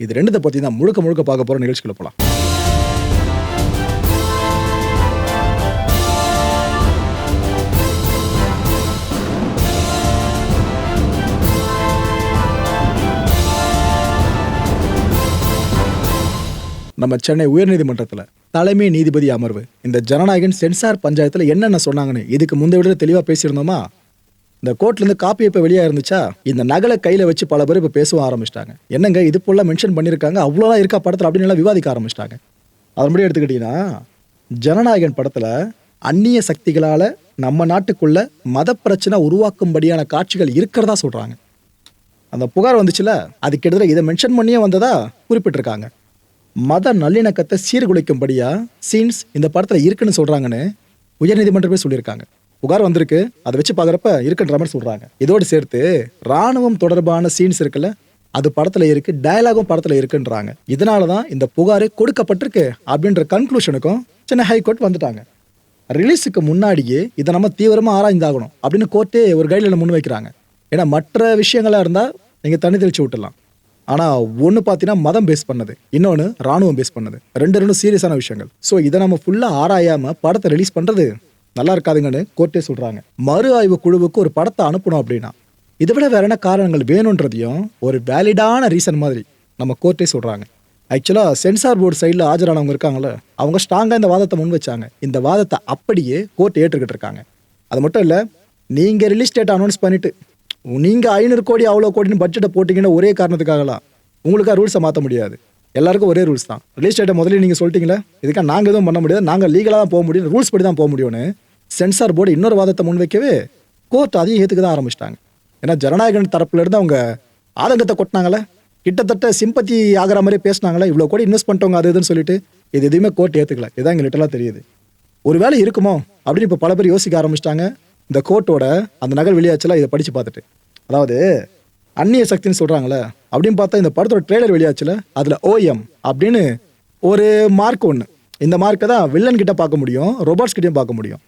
இது ரெண்டுத்தை பற்றி தான் முழுக்க முழுக்க பார்க்க போகிற நிகழ்ச்சிக்குள்ள போகலாம் நம்ம சென்னை உயர்நீதிமன்றத்தில் தலைமை நீதிபதி அமர்வு இந்த ஜனநாயகன் சென்சார் பஞ்சாயத்தில் என்னென்ன சொன்னாங்கன்னு இதுக்கு முந்தைய விட தெளிவாக பேசியிருந்தோமா? இந்த கோர்ட்லேருந்து காப்பி இப்போ வெளியாக இருந்துச்சா? இந்த நகலை கையில் வச்சு பல பேர் இப்போ பேசவும் ஆரம்பிச்சிட்டாங்க. என்னங்க இது போல மென்ஷன் பண்ணியிருக்காங்க அவ்வளோலாம் இருக்கா படத்தில் அப்படின்னு எல்லாம் விவாதிக்க ஆரம்பிச்சிட்டாங்க. அதன்படி எடுத்துக்கிட்டிங்கன்னா ஜனநாயகன் படத்தில் அந்நிய சக்திகளால் நம்ம நாட்டுக்குள்ள மத பிரச்சனை உருவாக்கும்படியான காட்சிகள் இருக்கிறதா சொல்கிறாங்க அந்த புகார் வந்துச்சுல அது கிட்டத்தட்ட இதை மென்ஷன் பண்ணியே வந்ததா குறிப்பிட்டிருக்காங்க. மத நல்லிணக்கத்தை சீர்குலைக்கும்படியா சீன்ஸ் இந்த படத்தில் இருக்குன்னு சொல்கிறாங்கன்னு உயர்நீதிமன்றமே சொல்லியிருக்காங்க. புகார் வந்திருக்கு. அதை வச்சு பார்க்குறப்ப இருக்குன்ற மாதிரி சொல்கிறாங்க இதோடு சேர்த்து ராணுவம் தொடர்பான சீன்ஸ் இருக்குல்ல அது படத்தில் இருக்கு டயலாகும் படத்தில் இருக்குன்றாங்க. இதனால தான் இந்த புகாரே கொடுக்கப்பட்டிருக்கு அப்படின்ற கன்க்ளூஷனுக்கும் சென்னை ஹைகோர்ட் வந்துட்டாங்க. ரிலீஸுக்கு முன்னாடியே இதை நம்ம தீவிரமாக ஆராய்ந்தாகணும் அப்படின்னு கோர்ட்டே ஒரு கைட்லைனை முன் வைக்கிறாங்க. ஏன்னா மற்ற விஷயங்களாக இருந்தால் நீங்கள் தண்ணி தெளிச்சு விட்டுலாம் ஆனால் ஒன்று பார்த்தீங்கன்னா மதம் பேஸ் பண்ணது. இன்னொன்று ராணுவம் பேஸ் பண்ணது. ரெண்டு ரெண்டும் சீரியஸான விஷயங்கள். ஸோ இதை நம்ம ஃபுல்லாக ஆராயாமல் படத்தை ரிலீஸ் பண்ணுறது நல்லா இருக்காதுங்கன்னு கோர்ட்டே சொல்கிறாங்க மறு ஆய்வு குழுவுக்கு ஒரு படத்தை அனுப்பணும் அப்படின்னா இதை விட வேற என்ன காரணங்கள் வேணுன்றதையும் ஒரு வேலிடான ரீசன் மாதிரி நம்ம கோர்ட்டே சொல்கிறாங்க ஆக்சுவலாக சென்சார் போர்டு சைடில் ஆஜரானவங்க இருக்காங்களே அவங்க ஸ்ட்ராங்காக இந்த வாதத்தை முன் வச்சாங்க. இந்த வாதத்தை அப்படியே கோர்ட் ஏற்றுக்கிட்டு இருக்காங்க. அது மட்டும் இல்லை நீங்கள் ரிலீஸ் டேட் அனௌன்ஸ் பண்ணிவிட்டு நீங்கள் ஐநூறு கோடி அவ்வளோ கோடின்னு பட்ஜெட்டை போட்டிங்கன்னா ஒரே காரணத்துக்காகலாம் உங்களுக்கு ரூல்ஸை மாற்ற முடியாது. எல்லாருக்கும் ஒரே ரூல்ஸ் தான். ரியல் டேட்டை முதல்ல நீங்கள் சொல்லிட்டீங்களே இதுக்காக நாங்கள் எதுவும் பண்ண முடியாது நாங்கள் லீகலாக தான் போக முடியும் ரூல்ஸ் படி தான் போக முடியும்னு சென்சார் போர்டு இன்னொரு வாதத்தை முன் வைக்கவே கோர்ட் அதையும் ஏற்றுக்க தான் ஆரம்பிச்சிட்டாங்க. ஏன்னா ஜனநாயகன் தரப்புலேருந்து அவங்க ஆதங்கத்தை கொட்டினாங்களே கிட்டத்தட்ட சிம்பத்தி ஆகிற மாதிரி பேசினாங்களே இவ்வளோ கோடி இன்வெஸ்ட் பண்ணிட்டவங்க அது இதுன்னு சொல்லிட்டு இது எதுவுமே கோர்ட் ஏற்றுக்கல இதான் எங்கள் லிட்டலாக தெரியுது. ஒருவேளை இருக்குமோ அப்படின்னு இப்போ பல பேர் யோசிக்க ஆரம்பிச்சிட்டாங்க. இந்த கோர்ட்டோட அந்த நகல் வெளியாச்சுல இதை படித்து பார்த்துட்டு. அதாவது அந்நிய சக்தின்னு சொல்கிறாங்களே அப்படின்னு பார்த்தா இந்த படத்தோட ட்ரெய்லர் வெளியாச்சுல அதில் ஓஎம் அப்படின்னு ஒரு மார்க் ஒன்று இந்த மார்க்கை தான் வில்லன் கிட்ட பார்க்க முடியும் ரோபோட்ஸ் கிட்டேயும் பார்க்க முடியும்.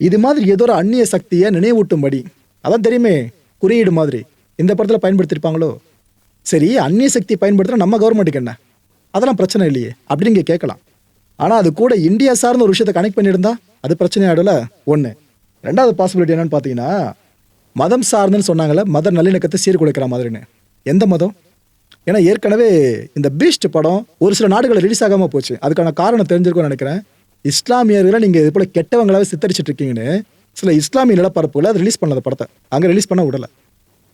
இது மாதிரி ஏதோ ஒரு அந்நிய சக்தியை நினைவூட்டும்படி அதான் தெரியுமே குறியீடு மாதிரி. இந்த படத்தில் பயன்படுத்தியிருப்பாங்களோ சரி அந்நிய சக்தி பயன்படுத்துகிற நம்ம கவர்மெண்ட்டுக்கு என்ன? அதெல்லாம் பிரச்சனை இல்லையே அப்படின்னு இங்கே கேட்கலாம். ஆனால் அது கூட இந்தியா சார்ந்த ஒரு விஷயத்தை கனெக்ட் பண்ணியிருந்தா அது பிரச்சனையாடல ஒன்று ரெண்டாவது பாசிபிலிட்டி என்னன்னு பார்த்தீங்கன்னா மதம் சார்ந்துன்னு சொன்னாங்கல்ல மத நல்லிணக்கத்தை சீர்குலைக்கிற மாதிரின்னு. எந்த மதம்? ஏன்னா ஏற்கனவே இந்த பீஸ்ட் படம் ஒரு சில நாடுகளில் ரிலீஸ் ஆகாமல் போச்சு. அதுக்கான காரணம் தெரிஞ்சிருக்கும்னு நினைக்கிறேன். இஸ்லாமியர்களை நீங்கள் இது போல் கெட்டவங்களாவே சித்தரிச்சிட்டு இருக்கீங்கன்னு சில இஸ்லாமிய நிலப்பரப்புகளை அது ரிலீஸ் பண்ணது படத்தை. அங்கே ரிலீஸ் பண்ண விடலை.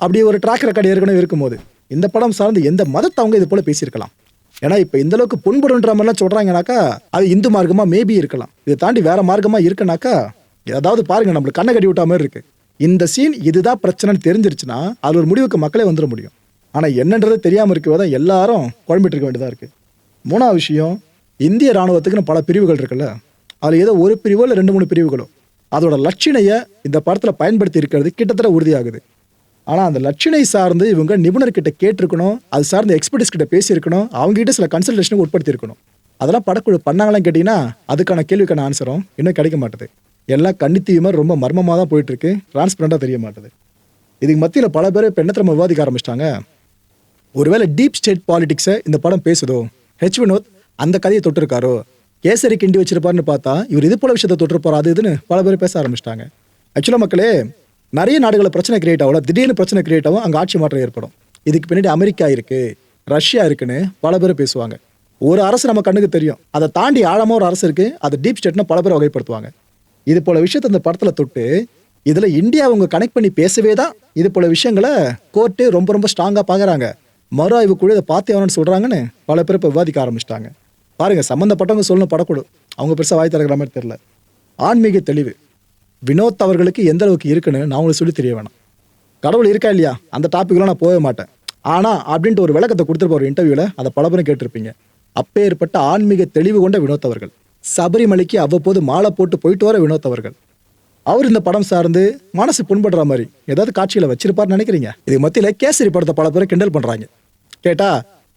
அப்படி ஒரு ட்ராக் ரெக்கார்டு ஏற்கனவே இருக்கும்போது இந்த படம் சார்ந்து எந்த மதத்தை அவங்க இது போல் பேசியிருக்கலாம்? ஏன்னா இப்போ இந்த அளவுக்கு புண்படுன்ற மாதிரிலாம் சொல்கிறாங்கனாக்கா அது இந்து மார்க்கமாக மேபி இருக்கலாம். இதை தாண்டி வேறு மார்க்கமாக இருக்குனாக்கா ஏதாவது பாருங்கள் நம்மளுக்கு கண்ணை கட்டி விட்டா மாதிரி இருக்குது இந்த சீன் இதுதான் பிரச்சனைன்னு தெரிஞ்சிருச்சுன்னா அது ஒரு முடிவுக்கு மக்களே வந்துட முடியும். ஆனால் என்னன்றது தெரியாமல் இருக்கவே தான் எல்லாரும் குழம்பிட்டு இருக்க. வேண்டியதாக இருக்குது மூணாவது விஷயம் இந்திய ராணுவத்துக்குன்னு பல பிரிவுகள் இருக்குல்ல அதில் ஏதோ ஒரு பிரிவோ இல்லை ரெண்டு மூணு பிரிவுகளோ. அதோட லட்சணையை இந்த படத்தில் பயன்படுத்தி இருக்கிறது கிட்டத்தட்ட உறுதியாகுது. ஆனால் அந்த லட்சணை சார்ந்து இவங்க நிபுணர்கிட்ட கேட்டிருக்கணும் அது சார்ந்த எக்ஸ்பர்டிஸ் கிட்ட பேசியிருக்கணும் அவங்ககிட்ட சில கன்சல்டேஷனுக்கு உட்படுத்தியிருக்கணும். அதெல்லாம் படக்குழு பண்ணாங்களான்னு கேட்டிங்கன்னா அதுக்கான கேள்விக்கான ஆன்சரும் இன்னும் கிடைக்க மாட்டுது. எல்லாம் கண்ணித்தீவுமா ரொம்ப மர்மமாக தான் போயிட்டுருக்கு. டிரான்ஸ்பரண்டாக தெரிய மாட்டுது இதுக்கு மத்தியில் பல பேர் இப்போ என்னத்திரமா விவாதிக்க ஆரம்பிச்சிட்டாங்க? ஒருவேளை டீப் ஸ்டேட் பாலிடிக்ஸை இந்த படம் பேசுதோ? ஹெச் வினோத் அந்த கதையை தொட்டிருக்காரோ? கேசரி கிண்டி வச்சிருப்பாருன்னு பார்த்தா இவர் இது போல விஷயத்தை தொட்டிருப்பாரு அது இதுன்னு பல பேர் பேச ஆரம்பிச்சிட்டாங்க. ஆக்சுவலாக மக்களே நிறைய நாடுகளில் பிரச்சனை கிரியேட் ஆகல. திடீர்னு பிரச்சனை கிரியேட் ஆகும் அங்கே ஆட்சி மாற்றம் ஏற்படும். இதுக்கு பின்னாடி அமெரிக்கா இருக்குது ரஷ்யா இருக்குன்னு பல பேர் பேசுவாங்க. ஒரு அரசு நம்ம கண்ணுக்கு தெரியும். அதை தாண்டி ஆழமாக ஒரு அரசு இருக்குது அதை டீப் ஸ்டேட்னு பல பேர் வகைப்படுத்துவாங்க. இது போல விஷயத்தை இந்த படத்துல தொட்டு இதுல இந்தியா அவங்க கனெக்ட் பண்ணி பேசவே தான் இது போல விஷயங்களை கோர்ட்டு ரொம்ப ரொம்ப ஸ்ட்ராங்கா பாக்குறாங்க. மறு ஆய்வு குழு இதை பார்த்தே அவனு சொல்றாங்கன்னு பல பேர் இப்போ விவாதிக்க ஆரம்பிச்சிட்டாங்க. பாருங்க சம்மந்தப்பட்டவங்க சொல்லணும் படக்கூடும். அவங்க பெருசா வாய் திறக்கிற மாதிரி தெரியல. ஆன்மீக தெளிவு. வினோத் அவர்களுக்கு எந்த அளவுக்கு இருக்குன்னு நான் உங்களுக்கு சொல்லி தெரிய வேணாம். கடவுள் இருக்கா இல்லையா? அந்த டாபிக்லாம் நான் போகவே மாட்டேன். ஆனா அப்படின்ட்டு ஒரு விளக்கத்தை கொடுத்துருப்ப ஒரு இன்டர்வியூல அதை பல பேரும் கேட்டிருப்பீங்க. அப்பேற்பட்ட ஆன்மீக தெளிவு கொண்ட வினோத் அவர்கள். சபரிமலைக்கு அவ்வப்போது மாலை போட்டு போயிட்டு வர வினோத் அவர்கள். அவர் இந்த படம் சார்ந்து மனசு புண்படுற மாதிரி ஏதாவது காட்சிகளை வச்சிருப்பார்னு நினைக்கிறீங்க? இது மத்தியில் கேசரி படத்தை பல பேரை கிண்டல் பண்ணுறாங்க கேட்டா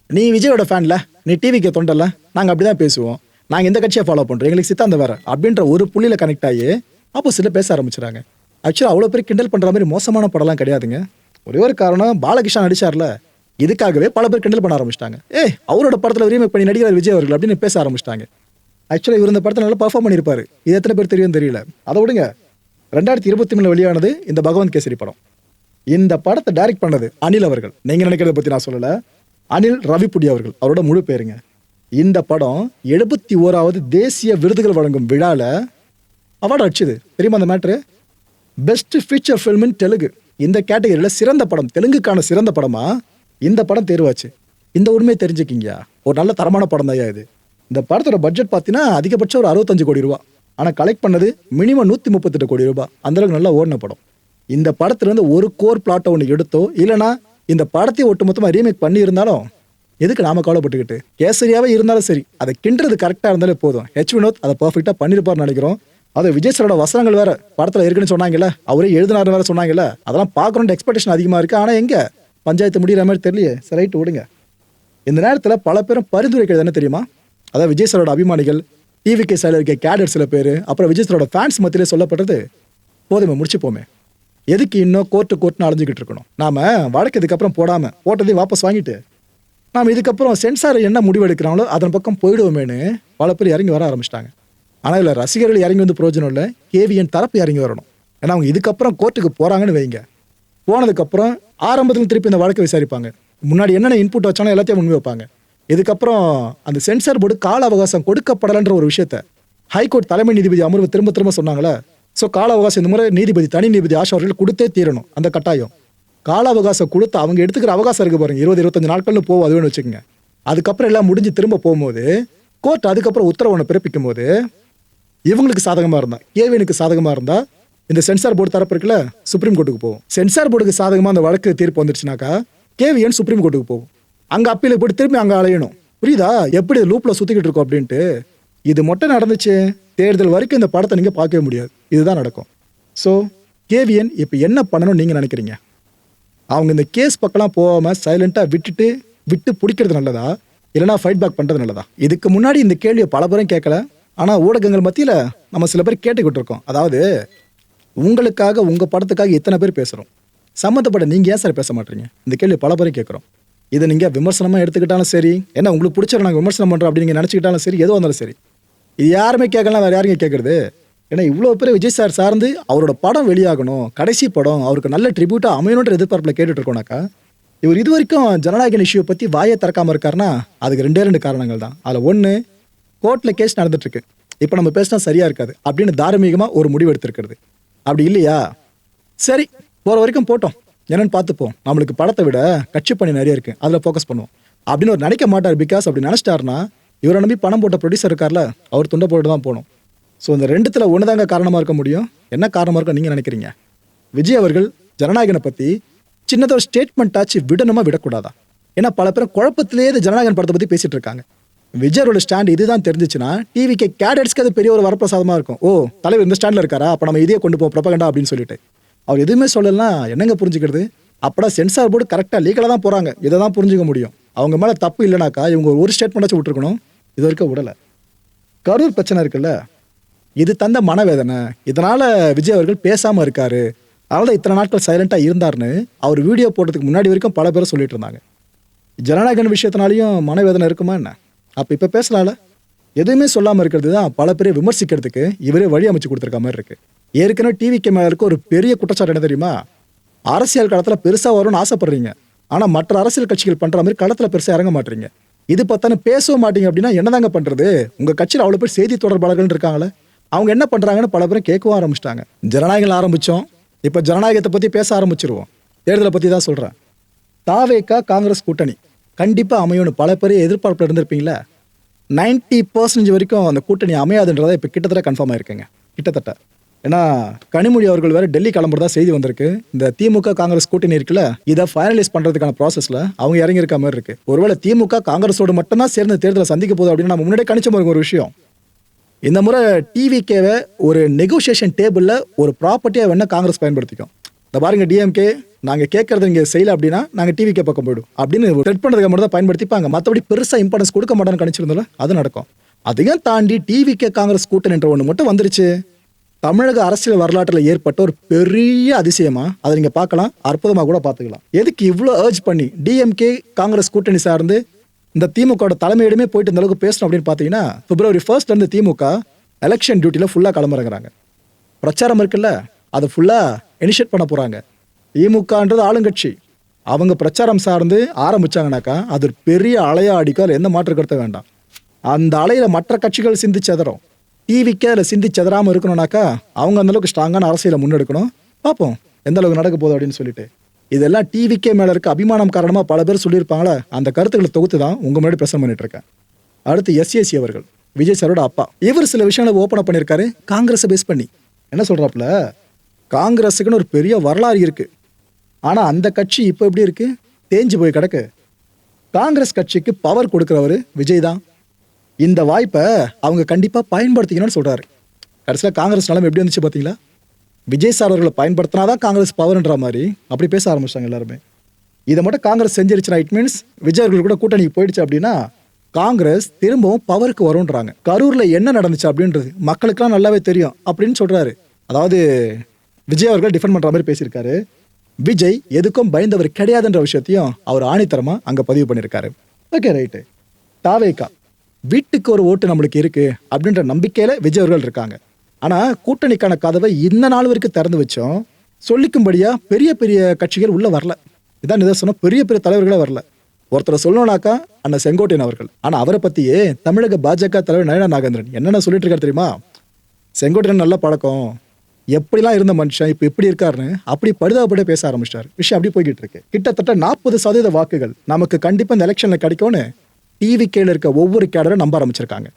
நீ விஜயோட ஃபேன்ல? நீ டிவிக்கு தொண்டல அப்படி தான் பேசுவோம். நாங்கள் இந்த கட்சியை ஃபாலோ பண்ணுறோம் எங்களுக்கு சித்தாந்த வேற. அப்படின்ற ஒரு புள்ளியில் கனெக்ட் ஆகி அப்போ சில பேச ஆரம்பிச்சுறாங்க. ஆக்சுவலாக அவ்வளோ பேர் கிண்டல் பண்ணுற மாதிரி மோசமான படம்லாம் கிடையாதுங்க. ஒரே ஒரு காரணம் பாலகிருஷ்ணன் நடிச்சார்ல. இதுக்காகவே பல பேர் கிண்டல் பண்ண ஆரம்பிச்சிட்டாங்க. ஏய் அவரோட படத்தில் ரீமேக் பண்ணி நடிகர் விஜய் அவர்கள் அப்படின்னு பேச ஆரம்பிச்சிட்டாங்க. ஆக்சுவலாக இவர் இந்த படத்தை நல்லா பர்ஃபார்ம் பண்ணியிருப்பார். இது எத்தனை பேர் தெரியும் தெரியல. அதை விடுங்க. ரெண்டாயிரத்தி இருபத்தி மூணில் வெளியானது இந்த பகவந்த் கேசரி படம். இந்த படத்தை டைரக்ட் பண்ணது அனில் அவர்கள். நீங்கள் நினைக்கிறத பற்றி நான் சொல்லலை. அனில் ரவிப்புடி அவர்கள் அவரோட முழு பேருங்க. இந்த படம் எழுபத்தி ஓராவது தேசிய விருதுகள் வழங்கும் விழாவில் அவார்டு அடிச்சுது. தெரியுமா அந்த matter best feature film in Telugu. இந்த கேட்டகரியில் சிறந்த படம் தெலுங்குக்கான சிறந்த படமா? இந்த படம் தேர்வாச்சு. இந்த உண்மையை தெரிஞ்சுக்கிங்க ஒரு நல்ல தரமான படம் தான் இது. இந்த படத்தோட பட்ஜெட் பார்த்தீங்கன்னா அதிகபட்சம் ஒரு அறுபத்தஞ்சு கோடி ரூபா. ஆனால் கலெக்ட் பண்ணது மினிமம் நூற்றி முப்பத்தெட்டு கோடி ரூபாய் அந்தளவுக்கு நல்லா ஓடின படம். இந்த படத்துலேருந்து ஒரு கோர் பிளாட்டை ஒன்று எடுத்தோ இல்லைனா இந்த படத்தை ஒட்டுமொத்தமாக ரீமேக் பண்ணியிருந்தாலும் எதுக்கு நாம கவலைப்பட்டுக்கிட்டு? கேசரியாவே இருந்தாலும் சரி அதை கிண்டுறது கரெக்டாக இருந்தாலே போதும். ஹெச் வினோத் அதை பர்ஃபெக்டாக பண்ணியிருப்பார்னு நினைக்கிறோம். அது விஜய் சரோட வசனங்கள் வேற படத்தில் இருக்குன்னு சொன்னாங்கல்ல அவரே எழுதினார் வேற சொன்னாங்கல்ல அதெல்லாம் பார்க்கணுன்ற எக்ஸ்பெக்டேஷன் அதிகமாக இருக்குது ஆனால் எங்கே? பஞ்சாயத்து முடிகிற மாதிரி தெரியலையே. சரி ரைட்டு விடுங்க இந்த நேரத்தில் பல பேரும் பரிந்துரைக்கிறது என்ன தெரியுமா? அதாவது விஜய் சாரோட அபிமானிகள் டிவிகே சைடில் இருக்க கேடர் சில பேர் அப்புறம் விஜய் சாரோட ஃபேன்ஸ் மத்தியிலே சொல்லப்படுறது போதுமே முடிச்சுப்போமே. எதுக்கு இன்னும் கோர்ட்டு கோர்ட்னு அலைஞ்சிக்கிட்டு இருக்கணும்? நாம வழக்கு இதுக்கப்புறம் போடாமல் போட்டதையும் வாபஸ் வாங்கிட்டு நாம் இதுக்கப்புறம் சென்சார் என்ன முடிவு எடுக்கிறாங்களோ அதன் பக்கம் போயிடுவோமேனு பல பேர் இறங்கி வர ஆரம்பிச்சிட்டாங்க. ஆனால் இதில் ரசிகர்கள் இறங்கி வந்து பிரயோஜனம் இல்லை கேவிஎன் தரப்பு இறங்கி வரணும். ஏன்னா அவங்க இதுக்கப்புறம் கோர்ட்டுக்கு போகிறாங்கன்னு வைங்க. போனதுக்கப்புறம் ஆரம்பத்தில் திருப்பி இந்த வழக்கை விசாரிப்பாங்க. முன்னாடி என்னென்ன இன்புட் வச்சாலும் எல்லாத்தையும் முன் வைப்பாங்க. இதுக்கப்புறம் அந்த சென்சார் போர்டு கால அவகாசம் கொடுக்கப்படலைன்ற ஒரு விஷயத்த ஹைகோர்ட் தலைமை நீதிபதி அமர்வு திரும்ப திரும்ப சொன்னாங்களே. ஸோ கால அவகாசம் இந்த முறை நீதிபதி தனி நீதிபதி ஆஷா அவர்கள் கொடுத்தே தீரணும். அந்த கட்டாயம். கால அவகாசம் கொடுத்து அவங்க எடுத்துக்கிற அவகாசம் இருக்கு பாருங்க. இருபது இருபத்தஞ்சு நாட்கள்னு போகும் அதுன்னு வச்சுக்கோங்க. அதுக்கப்புறம் எல்லாம் முடிஞ்சு திரும்ப போகும்போது கோர்ட் அதுக்கப்புறம் உத்தரவு ஒன்று பிறப்பிக்கும் போது இவங்களுக்கு சாதகமாக இருந்தா கேவினுக்கு சாதகமாக இருந்தா இந்த சென்சார் போர்டு தரப்பு இருக்குல்ல சுப்ரீம் கோர்ட்டுக்கு போகும். சென்சார் போர்டுக்கு சாதகமாக அந்த வழக்கு தீர்ப்பு வந்துருச்சுனாக்கா கேவிஎன் சுப்ரீம் கோர்ட்டுக்கு போகும். அங்கே அப்பீல போட்டு திரும்பி அங்கே அலையணும். புரியுதா? எப்படி லூப்பில் சுற்றிக்கிட்டு இருக்கோம் அப்படின்ட்டு. இது மட்டும் நடந்துச்சு. தேர்தல் வரைக்கும் இந்த படத்தை நீங்கள் பார்க்கவே முடியாது. இதுதான் நடக்கும். ஸோ கேவியன் இப்போ என்ன பண்ணணும்னு நீங்கள் நினைக்கிறீங்க? அவங்க இந்த கேஸ் பக்கம்லாம் போகாமல் சைலண்ட்டாக விட்டுட்டு விட்டு பிடிக்கிறது நல்லதா? இல்லைனா ஃபைட் பேக் பண்ணுறது நல்லதா? இதுக்கு முன்னாடி இந்த கேள்வியை பல பேரும் கேட்கல. ஆனால் ஊடகங்கள் மத்தியில் நம்ம சில பேர் கேட்டுக்கிட்டு இருக்கோம். அதாவது உங்களுக்காக உங்கள் படத்துக்காக இத்தனை பேர் பேசுகிறோம் சம்மந்தப்பட்ட நீங்கள் ஏன் சார் பேச மாட்டீங்க? இந்த கேள்வி பல பேரும் கேட்குறோம். இதை நீங்கள் விமர்சனமாக எடுத்துக்கிட்டாலும் சரி என்ன உங்களுக்கு பிடிச்ச நாங்கள் விமர்சனம் பண்ணுறோம் அப்படின்னு நீங்கள் நினச்சிக்கிட்டாலும் சரி எதுவும் இருந்தாலும் சரி. இது யாருமே கேட்கலாம் வேறு யாருங்க கேட்குறது? ஏன்னா இவ்வளோ பேர் விஜய் சார் சார்ந்து அவரோட படம் வெளியாகணும் கடைசி படம் அவருக்கு நல்ல ட்ரிபியூட்டாக அமையணுன்ற எதிர்பார்ப்பில் கேட்டுட்டு இருக்கோம்னாக்கா இவர் இது வரைக்கும் ஜனநாயகன் இஷ்யூ பற்றி வாயை திறக்காம இருக்காருன்னா அதுக்கு ரெண்டே ரெண்டு காரணங்கள் தான். அதில் ஒன்று கோர்ட்டில் கேஸ் நடந்துட்டுருக்கு இப்போ நம்ம பேசினா சரியாக இருக்காது அப்படின்னு தார்மீகமாக ஒரு முடிவு எடுத்திருக்கிறது. அப்படி இல்லையா? சரி போகிற வரைக்கும் போட்டோம். என்னன்னு பார்த்துப்போம். நம்மளுக்கு படத்தை விட கட்சி பணி நிறைய இருக்கு. அதில் ஃபோக்கஸ் பண்ணுவோம். அப்படின்னு ஒரு நினைக்க மாட்டார் பிகாஸ் அப்படி நினச்சிட்டாருன்னா இவரை நம்பி பணம் போட்ட ப்ரொடியூசர் இருக்கார்ல அவர் துண்டை போட்டு தான் போகணும். ஸோ இந்த ரெண்டுத்தில் ஒன்று தாங்க காரணமாக இருக்க முடியும். என்ன காரணமாக இருக்கும் நீங்கள் நினைக்கிறீங்க? விஜய் அவர்கள் ஜனநாயகனை பற்றி சின்னதாக ஒரு ஸ்டேட்மெண்ட் ஆச்சு விடணுமா விடக்கூடாதா? ஏன்னா பல பேரும் குழப்பத்திலேயே இந்த ஜனநாயகன் படத்தை பற்றி பேசிகிட்டு இருக்காங்க. விஜயோட ஸ்டாண்ட் இதுதான் தெரிஞ்சுச்சுன்னா டிவிக்கு கேடட்ஸ்க்கு அது பெரிய ஒரு வரப்பிரசாதமாக இருக்கும். ஓ தலைவர் இந்த ஸ்டாண்டில் இருக்காரா? அப்போ நம்ம இதையே கொண்டு போவோம் ப்ரொபகண்டா அப்படின்னு சொல்லிட்டு. அவர் எதுவுமே சொல்லலாம் என்னங்க புரிஞ்சுக்கிறது? அப்படா சென்சார் போர்டு கரெக்டாக லீகலாக தான் போகிறாங்க இதை தான் புரிஞ்சுக்க முடியும். அவங்க மேலே தப்பு இல்லைனாக்கா இவங்க ஒரு ஸ்டேட்மெண்ட்டாச்சும் விட்டுருக்கணும். இது வரைக்கும் விடலை. கரூர் பிரச்சனை இருக்குல்ல? இது தந்த மனவேதனை. இதனால் விஜய் அவர்கள் பேசாமல் இருக்காரு. அதனால் தான் இத்தனை நாட்கள் சைலண்ட்டாக இருந்தாருன்னு அவர் வீடியோ போட்டதுக்கு முன்னாடி வரைக்கும் பல பேர் சொல்லிட்டு இருந்தாங்க. ஜனநாயகன் விஷயத்தினாலையும் மனவேதனை இருக்குமா என்ன? அப்போ இப்போ பேசலாம்ல. எதுவுமே சொல்லாமல் இருக்கிறது தான் பல பேரை விமர்சிக்கிறதுக்கு இவரே வழி அமைச்சு கொடுத்துருக்க மாதிரி இருக்குது ஏற்கனவே டிவிக்கு மேல இருக்க ஒரு பெரிய குற்றச்சாட்டு என்ன தெரியுமா? அரசியல் களத்தில் பெருசாக வரும்னு ஆசைப்படுறீங்க. ஆனால் மற்ற அரசியல் கட்சிகள் பண்ணுற மாதிரி களத்தில் பெருசாக இறங்க மாட்டீங்க. இது பார்த்தானே பேசவும் மாட்டீங்க அப்படின்னா என்னதாங்க பண்ணுறது உங்கள் கட்சியில் அவ்வளோ பேர் செய்தி தொடர்பாளர்கள் இருக்காங்களே. அவங்க என்ன பண்ணுறாங்கன்னு பல பேரும் கேட்கவும் ஆரம்பிச்சிட்டாங்க. ஜனநாயகம் ஆரம்பித்தோம் இப்போ ஜனநாயகத்தை பற்றி பேச ஆரம்பிச்சிருவோம். தேர்தலை பற்றி தான் சொல்கிறேன் தாவேக்கா காங்கிரஸ் கூட்டணி. கண்டிப்பாக அமையும்னு பல பேர் எதிர்பார்ப்பில் இருந்திருப்பீங்களா. நைன்ட்டி பர்சன்டேஜ் வரைக்கும் அந்த கூட்டணி அமையாதுன்றதை இப்போ கிட்டத்தட்ட கன்ஃபார்ம் ஆயிருக்குங்க. கிட்டத்தட்ட. ஏன்னா கனிமொழி அவர்கள் வேற டெல்லி கிளம்புறதா செய்தி வந்திருக்கு. இந்த திமுக காங்கிரஸ் கூட்டணி இருக்குல்ல இதை ஃபைனலைஸ் பண்றதுக்கான ப்ராசஸ்ல அவங்க இறங்கி இருக்க மாதிரி இருக்கு. ஒருவேளை திமுக காங்கிரஸோடு மட்டும்தான் சேர்ந்து தேர்தலை சந்திக்க போகுது அப்படின்னு நம்ம முன்னாடியே கணிச்ச மாதிரி ஒரு விஷயம். இந்த முறை டிவிகேவை ஒரு நெகோசியேஷன் டேபிளில் ஒரு ப்ராப்பர்ட்டியாக வேணா காங்கிரஸ் பயன்படுத்திக்கும். இந்த பாருங்க டிஎம்கே நாங்கள் கேட்கறது இங்கே செய்யல அப்படின்னா நாங்கள் டிவிக்கே பக்கம் போயிடும். அப்படின்னு ட்ரெட் பண்ணுறதுக்கு மட்டும் தான் பயன்படுத்திப்பாங்க. மற்றபடி பெருசாக இம்பார்ட்டன்ஸ் கொடுக்க மாட்டேன்னு கணிச்சிருந்தோம்ல அது நடக்கும். அதையும் தாண்டி டிவிகே காங்கிரஸ் கூட்டணின்ற ஒன்று மட்டும் வந்துருச்சு. தமிழக அரசியல் வரலாற்றில் ஏற்பட்ட ஒரு பெரிய அதிசயமா? அதை நீங்கள் பார்க்கலாம். அற்புதமாக கூட பார்த்துக்கலாம். எதுக்கு இவ்வளோ ஏர்ஜ் பண்ணி டிஎம்கே காங்கிரஸ் கூட்டணி சார்ந்து இந்த திமுகவோட தலைமையிடமே போயிட்டு இந்த அளவுக்கு பேசணும் அப்படின்னு பார்த்தீங்கன்னா பிப்ரவரி ஃபர்ஸ்ட்ல இருந்து திமுக எலெக்ஷன் டியூட்டியில் ஃபுல்லாக கிளம்புறாங்க பிரச்சாரம் இருக்குல்ல? அதை ஃபுல்லாக இனிஷியேட் பண்ண போகிறாங்க திமுகன்றது ஆளுங்கட்சி. அவங்க பிரச்சாரம் சார்ந்து ஆரம்பிச்சாங்கனாக்கா அது பெரிய அலையா அடிக்கும் அதில் எந்த மாற்று கருத்து வேண்டாம். அந்த அலையில் மற்ற கட்சிகள் சிந்திச்சதறோம். ஈவிக்கே டிவிக்கே அதில் சிந்தி செதறாமல் இருக்கணும்னாக்கா அவங்க அந்தளவுக்கு ஸ்ட்ராங்கான அரசியலை முன்னெடுக்கணும். பார்ப்போம் எந்த அளவுக்கு நடக்க போகுது அப்படின்னு சொல்லிட்டு. இதெல்லாம் டிவிக்கே மேலே இருக்க அபிமானம் காரணமாக பல பேர் சொல்லியிருப்பாங்களே? அந்த கருத்துக்களை தொகுத்து தான் உங்கள் முன்னாடி பிரசன்ட் பண்ணிட்டு இருக்கேன். அடுத்து எஸ்ஏசி அவர்கள் விஜய் சாரோட அப்பா. இவர் சில விஷயங்களை ஓப்பன் பண்ணியிருக்காரு காங்கிரஸை பேஸ் பண்ணி. என்ன சொல்கிறாப்புல காங்கிரஸுக்குன்னு ஒரு பெரிய வரலாறு இருக்குது ஆனால் அந்த கட்சி இப்போ எப்படி இருக்குது தேஞ்சு போய் கிடக்கு. காங்கிரஸ் கட்சிக்கு பவர் கொடுக்குறவர் விஜய் தான். இந்த வாய்ப்பை அவங்க கண்டிப்பாக பயன்படுத்திக்கணும்னு சொல்கிறாரு கடைசியில் காங்கிரஸ் நிலம எப்படி வந்துச்சு பார்த்தீங்களா விஜய் சார் அவர்களை பயன்படுத்தினாதான் காங்கிரஸ் பவர்ன்ற மாதிரி அப்படி பேச ஆரம்பிச்சாங்க எல்லாருமே. இதை மட்டும் காங்கிரஸ் செஞ்சிருச்சுன்னா இட் மீன்ஸ் விஜய் அவர்கள் கூட கூட்டணிக்கு போயிடுச்சு அப்படின்னா காங்கிரஸ் திரும்பவும் பவருக்கு வரும்ன்றாங்க. கரூரில் என்ன நடந்துச்சு அப்படின்றது மக்களுக்கெல்லாம் நல்லாவே தெரியும் அப்படின்னு சொல்கிறாரு அதாவது விஜய் அவர்கள் டிஃபெண்ட் பண்ணுற மாதிரி பேசியிருக்காரு. விஜய் எதுக்கும் பயந்தவர் கிடையாதுன்ற விஷயத்தையும் அவர் ஆணித்தரமா அங்கே பதிவு பண்ணியிருக்காரு. ஓகே ரைட்டு தாவேக்கா வீட்டுக்கு ஒரு ஓட்டு நம்மளுக்கு இருக்கு அப்படின்ற நம்பிக்கையில விஜய் அவர்கள் இருக்காங்க. ஆனா கூட்டணிக்கான கதவை இந்த நாள் வரைக்கும் திறந்து வச்சோம். சொல்லிக்கும்படியா பெரிய பெரிய கட்சிகள் உள்ள வரல. இதான் நிதர்சனம். பெரிய பெரிய தலைவர்களே வரல. ஒருத்தரை சொல்லணும்னாக்கா அண்ணன் செங்கோட்டையன் அவர்கள். ஆனா அவரை பத்தியே தமிழக பாஜக தலைவர் நயனா நாகேந்திரன் என்னென்ன சொல்லிட்டு இருக்காரு தெரியுமா? செங்கோட்டையன் நல்ல பழக்கம். எப்படிலாம் இருந்த மனுஷன் இப்போ எப்படி இருக்காருன்னு அப்படி படுதாப்பட பேச ஆரம்பிச்சிட்டாரு. விஷயம் அப்படி போய்கிட்டு இருக்கு. கிட்டத்தட்ட நாற்பது சதவீத வாக்குகள் நமக்கு கண்டிப்பா இந்த எலெக்ஷன்ல கிடைக்கும்னு டிவி கேல இருக்க ஒவ்வொரு கேடரும் நம்ப ஆரம்பிச்சிருக்காங்க.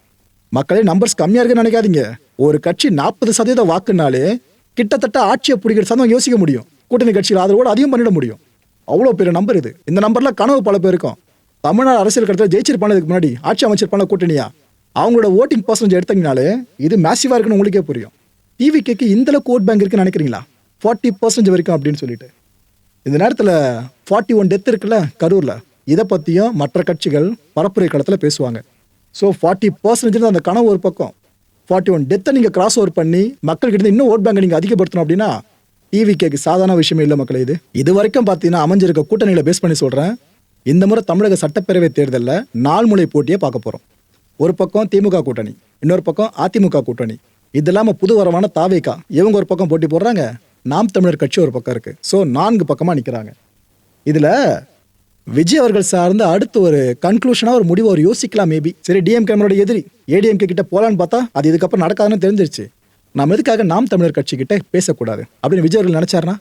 மக்களே நம்பர்ஸ் கம்மியாக இருக்குன்னு நினைக்காதீங்க. ஒரு கட்சி நாற்பது சதவீத வாக்குனாலே கிட்டத்தட்ட ஆட்சியை பிடிக்கிற சந்தம் யோசிக்க முடியும். கூட்டணி கட்சியில் ஆதரவோடு அதிகம் பண்ணிட முடியும். அவ்வளோ பெரிய நம்பர் இது. இந்த நம்பரில் கனவு பல பேருக்கும் தமிழ்நாடு அரசியல் கடத்தில் ஜெயிச்சிருப்பான இதுக்கு முன்னாடி ஆட்சி அமைச்சிருப்பான கூட்டணியா? அவங்களோட ஓட்டிங் பர்சன்டேஜ் எடுத்தீங்கனாலே இது மேசிவாக இருக்குன்னு உங்களுக்கே புரியும். டிவிக்கு இந்த அளவுக்கு ஓட் பேங்க் இருக்குன்னு நினைக்கிறீங்களா? ஃபார்ட்டி பர்சன்டேஜ் வரைக்கும் அப்படின்னு சொல்லிட்டு. இந்த நேரத்தில் ஃபார்ட்டி ஒன் டெத் இருக்குல்ல கரூரில். இதை பற்றியும் மற்ற கட்சிகள் பரப்புரை களத்தில் பேசுவாங்க. ஸோ ஃபார்ட்டி பர்சன்டேஜ் அந்த கனவு ஒரு பக்கம். ஃபார்ட்டி ஒன் டெத்தை நீங்கள் கிராஸ் ஓவர் பண்ணி மக்கள்கிட்ட இருந்து இன்னும் ஓட் பேங்கை நீங்கள் அதிகப்படுத்தணும் அப்படின்னா டிவிகேக்கு சாதாரண விஷயமே இல்லை மக்களே இது. இது வரைக்கும் பார்த்தீங்கன்னா அமைஞ்சிருக்க கூட்டணிகளை பேஸ் பண்ணி சொல்கிறேன் இந்த முறை தமிழக சட்டப்பேரவை தேர்தலில் நாள் போட்டியை பார்க்க போகிறோம் ஒரு பக்கம் திமுக கூட்டணி இன்னொரு பக்கம் அதிமுக கூட்டணி. இது இல்லாமல் புது வரவான தாவேக்கா இவங்க ஒரு பக்கம் போட்டி போடுறாங்க. நாம் தமிழர் கட்சி ஒரு பக்கம் இருக்குது ஸோ நான்கு பக்கமாக நிற்கிறாங்க இதில் விஜய் அவர்கள் சார்ந்து அடுத்து ஒரு கன்க்ளூஷனாக ஒரு முடிவு அவர் யோசிக்கலாம் மேபி சரி டிஎம் கேமரோட எதிரி. ஏடிஎம்கே கிட்ட போகலான்னு பார்த்தா அது இதுக்கப்புறம் நடக்காதுன்னு தெரிஞ்சிருச்சு. நம்ம எதுக்காக நாம் தமிழர் கட்சி கிட்ட பேசக்கூடாது? அப்படின்னு விஜய் அவர்கள் நினைச்சாருனா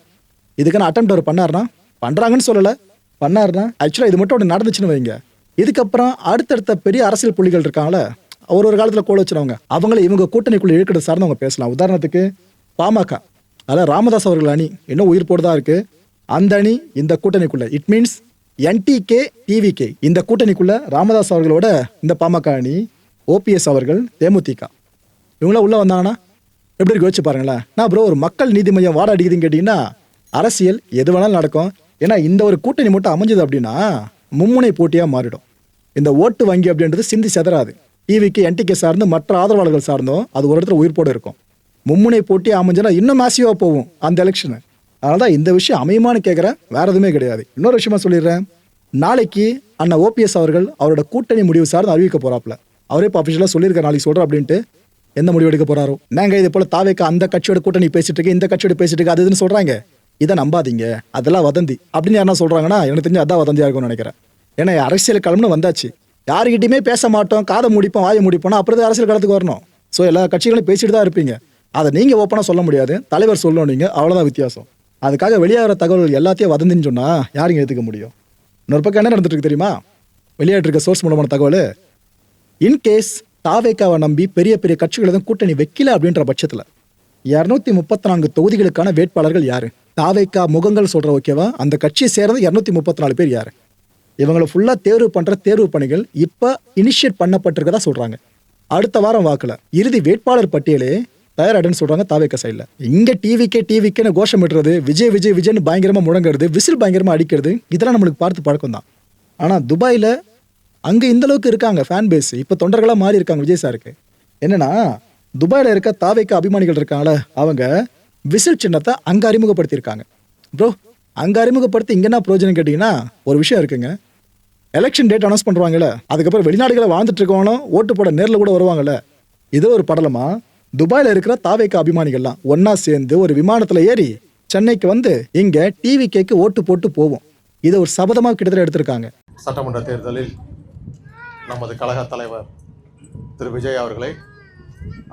இதுக்கான அட்டம் அவர் பண்ணார்னா பண்ணுறாங்கன்னு சொல்லலை. பண்ணாருனா ஆக்சுவலாக இது மட்டும் அப்படி நடந்துச்சுன்னு வைங்க. இதுக்கப்புறம் அடுத்தடுத்த பெரிய அரசியல் புள்ளிகள் இருக்காங்கள ஒரு ஒரு காலத்தில் கோல வச்சுருவாங்க அவங்கள இவங்க கூட்டணிக்குள்ள இழுக்கிறது சார்ந்து அவங்க பேசலாம். உதாரணத்துக்கு பாமக. அதில் ராமதாஸ் அவர்கள் அணி இன்னும் உயிர் போடுதா இருக்குது அந்த அணி இந்த கூட்டணிக்குள்ளே. இட் மீன்ஸ் என்டிகே டிவிகே இந்த கூட்டணிக்குள்ள ராமதாஸ் அவர்களோட இந்த பாமக அணி ஓபிஎஸ் அவர்கள் தேமுதிக. இவங்களாம் உள்ள வந்தாங்கன்னா எப்படி இருக்கு யோசிச்சு பாருங்களேன். நான் ப்ரோ ஒரு மக்கள் நீதி மையம் வாட அடிக்குதுன்னு கேட்டிங்கன்னா அரசியல் எது வேணாலும் நடக்கும். ஏன்னா இந்த ஒரு கூட்டணி மட்டும் அமைஞ்சது அப்படின்னா மும்முனை போட்டியாக மாறிடும். இந்த ஓட்டு வங்கி அப்படின்றது சிந்தி செதறாது. டிவிக்கு என்டிகே சார்ந்து மற்ற ஆதரவாளர்கள் சார்ந்தும் அது ஒரு இடத்துல உயிர்ப்போடு இருக்கும். மும்முனை போட்டி அமைஞ்சனா இன்னும் மேசிவாக போகும் அந்த எலெக்ஷனு அதனால தான் இந்த விஷயம் அமையுமான்னு கேட்குறேன் வேற எதுவுமே கிடையாது. இன்னொரு விஷயமா சொல்லிடுறேன். நாளைக்கு அண்ணா ஓபிஎஸ் அவர்கள் அவரோட கூட்டணி முடிவு சார்ந்து அறிவிக்க போறாப்ல அவரே இப்போ அஃபிஷியலாக சொல்லியிருக்க நாளைக்கு சொல்கிறேன் அப்படின்ட்டு. எந்த முடிவு எடுக்க போறாரோ. நாங்கள் இது போல தாவேக்க அந்த கட்சியோட கூட்டணி பேசிட்டு இருக்கு இந்த கட்சியோட பேசிட்டு இருக்கு அது இதுன்னு சொல்கிறாங்க இதை நம்பாதீங்க. அதெல்லாம் வதந்தி. அப்படின்னு யாரா சொல்கிறாங்கன்னா எனக்கு தெரிஞ்சு அதான் வதந்தியாக இருக்கும்னு நினைக்கிறேன். ஏன்னா அரசியல் களம்னு வந்தாச்சு. யாருக்கிட்டையுமே பேச மாட்டோம் காதை முடிப்போம் வாயை முடிப்போம்னா அப்புறம் தான் அரசியல் களத்துக்கு வரணும். ஸோ எல்லா கட்சிகளும் பேசிட்டு தான் இருப்பீங்க. அதை நீங்கள் ஓப்பனாக சொல்ல முடியாது. தலைவர் சொல்லணும் நீங்கள் அவ்வளோதான் வித்தியாசம். அதுக்காக வெளியாகிற தகவல்கள் எல்லாத்தையும் வதந்தின்னு சொன்னால் யாருங்க எடுத்துக்க முடியும்? இன்னொரு பக்கம் என்ன நடந்துட்டு இருக்கு தெரியுமா? வெளியாட்டு சோர்ஸ் மூலமான தகவல் இன்கேஸ் தாவேக்காவை நம்பி பெரிய பெரிய கட்சிகள் எதுவும் கூட்டணி வைக்கல அப்படின்ற பட்சத்தில் இரநூத்தி முப்பத்தி நான்கு தொகுதிகளுக்கான வேட்பாளர்கள் யாரு? தாவேக்கா முகங்கள் சொல்ற ஓகேவா அந்த கட்சியை சேர்ந்த இரநூத்தி முப்பத்தி நாலு பேர் யாரு? இவங்களை ஃபுல்லாக தேர்வு பண்ற தேர்வு பணிகள் இப்போ இனிஷியேட் பண்ணப்பட்டிருக்கதா சொல்றாங்க. அடுத்த வாரம் வாக்கில் இறுதி வேட்பாளர் பட்டியலே தயாராடுன்னு சொல்கிறாங்க தாவேக்க சைடில் இங்கே டிவிக்கே டிவிக்கேன்னு கோஷம் விடுறது விஜய் விஜய் விஜய்னு பயங்கரமாக முழங்குறது விசில் பயங்கரமாக அடிக்கிறது இதெல்லாம் நம்மளுக்கு பார்த்து பழக்கம் தான் ஆனால் துபாயில் அங்கே இந்த அளவுக்கு இருக்காங்க ஃபேன் பேஸ் இப்போ தொண்டர்களாக மாறி இருக்காங்க விஜய் சாருக்கு. என்னென்னா துபாயில் இருக்க தாவேக்க அபிமானிகள் இருக்காங்களே அவங்க விசில் சின்னத்தை அங்கே அறிமுகப்படுத்தியிருக்காங்க. ப்ரோ அங்கே அறிமுகப்படுத்தி இங்கே என்ன பிரயோஜனம் கேட்டிங்கன்னா ஒரு விஷயம் இருக்குங்க. எலெக்ஷன் டேட் அனௌன்ஸ் பண்ணுவாங்கல்ல அதுக்கப்புறம் வெளிநாடுகளை வாழ்ந்துட்டு இருக்கவங்களும் ஓட்டு போட நேரில் கூட வருவாங்கல்ல. இது ஒரு படலமா துபாயில் இருக்கிற தாவேக்கா அபிமானிகள்லாம் ஒன்னா சேர்ந்து ஒரு விமானத்தில் ஏறி சென்னைக்கு வந்து இங்க டிவி கேக்கு ஓட்டு போட்டு போவோம். இதை ஒரு சபதமாக கிட்டத்தட்ட எடுத்திருக்காங்க. சட்டமன்ற தேர்தலில் நமது கழக தலைவர் திரு விஜய் அவர்களை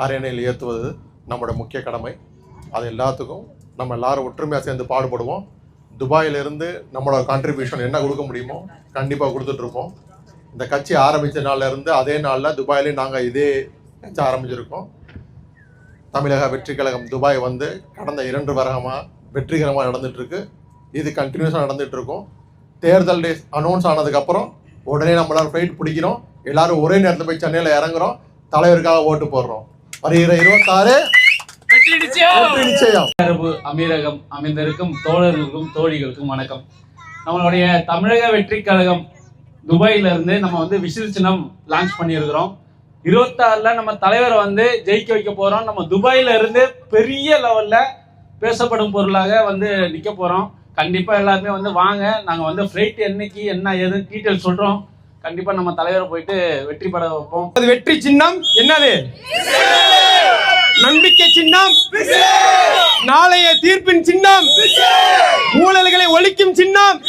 அரியணையில் ஏற்றுவது நம்முடைய முக்கிய கடமை. அது எல்லாத்துக்கும் நம்ம எல்லாரும் ஒற்றுமையாக சேர்ந்து பாடுபடுவோம். துபாயிலிருந்து நம்மளோட கான்ட்ரிபியூஷன் என்ன கொடுக்க முடியுமோ கண்டிப்பாக கொடுத்துட்ருப்போம் இந்த கட்சி ஆரம்பித்த நாளில் இருந்து அதே நாளில் துபாயிலையும் நாங்கள் இதே கட்சி ஆரம்பிச்சிருக்கோம். தமிழக வெற்றி கழகம் துபாய் வந்து கடந்த இரண்டு வருடமாக வெற்றிகரமாக நடந்துட்டுருக்கு. இது கண்டினியூஸாக நடந்துகிட்ருக்கும் தேர்தல் டேஸ் அனௌன்ஸ் ஆனதுக்கப்புறம் உடனே நம்ம எல்லாரும் ஃப்ளைட் பிடிக்கிறோம். எல்லாரும் ஒரே நேரத்தில் போய் சென்னையில் இறங்குறோம். தலைவருக்காக ஓட்டு போடுறோம். வருகிற இருபத்தாறு அரபு அமீரகம் அமைந்திருக்கும் தோழர்களுக்கும் தோழிகளுக்கும் வணக்கம். நம்மளுடைய தமிழக வெற்றி கழகம் துபாயில இருந்து நம்ம வந்து விசில் சின்னம் லான்ச் பண்ணியிருக்கிறோம். இருபத்தாறுல நம்ம தலைவரை வந்து ஜெயிக்க வைக்க போறோம். நம்ம துபாயில இருந்து பெரிய லெவல்ல பேசப்படும் பொருளாக வந்து நிக்க போறோம். கண்டிப்பா எல்லாருமே வந்து வாங்க. நாங்க வந்து ஃபிளைட் என்னைக்கு என்ன ஏதுன்னு டீட்டெயில் சொல்றோம். கண்டிப்பா நம்ம தலைவரை போயிட்டு வெற்றி பெற வைப்போம். அது வெற்றி சின்னம். என்னது? நம்பிக்கை சின்னம். நாளைய தீர்ப்பின் சின்னம். ஊழல்களை ஒழிக்கும் சின்னம்.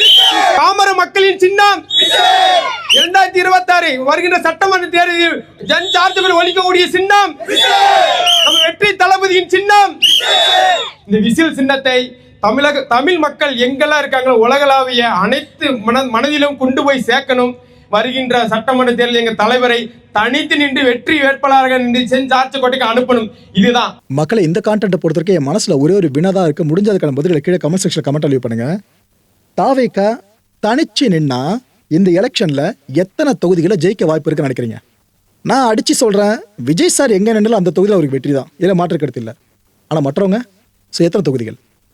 பாமர மக்களின் சின்னம். இரண்டாயிரத்தி இருபத்தி ஆறு வருகின்ற சட்டமன்ற தேர்தலில் ஜன் சார்ஜபிள் ஒழிக்கக்கூடிய சின்னம். நம்ம வெற்றி தளபதியின் சின்னம். இந்த விசில் சின்னத்தை தமிழக தமிழ் மக்கள் எங்கெல்லாம் இருக்காங்களோ உலகளாவிய அனைத்து மன மனதிலும் கொண்டு போய் சேர்க்கணும். வருகின்ற சட்டமன்ற தேர்தலில் எங்க தலைவரை தனித்து நின்று வெற்றி வேட்பாளராக நின்று செஞ்சு ஆட்சிக்கோட்டைக்கு அனுப்பணும். இதுதான். மக்களை இந்த கான்டென்ட் பொறுத்த வரைக்கும் என் மனசுல ஒரே ஒரு வினதா இருக்கு. முடிஞ்சதுக்கான பதில கீழே கமெண்ட் செக்ஷன் கமெண்ட் அழிவு பண்ணுங்க தாவேக்கா தனிச்சு நின்னா இந்த எலெக்ஷன்ல எத்தனை தொகுதிகளை ஜெயிக்க வாய்ப்பு இருக்குன்னு நினைக்கிறீங்க? நான் அடிச்சு சொல்றேன் விஜய் சார் எங்க நின்னாலும் அந்த தொகுதியில் அவருக்கு வெற்றி தான். இதில் மாற்று கருத்து இல்லை. ஆனா மற்றவங்க ஸோ எத்தனை தொகுதிகள்?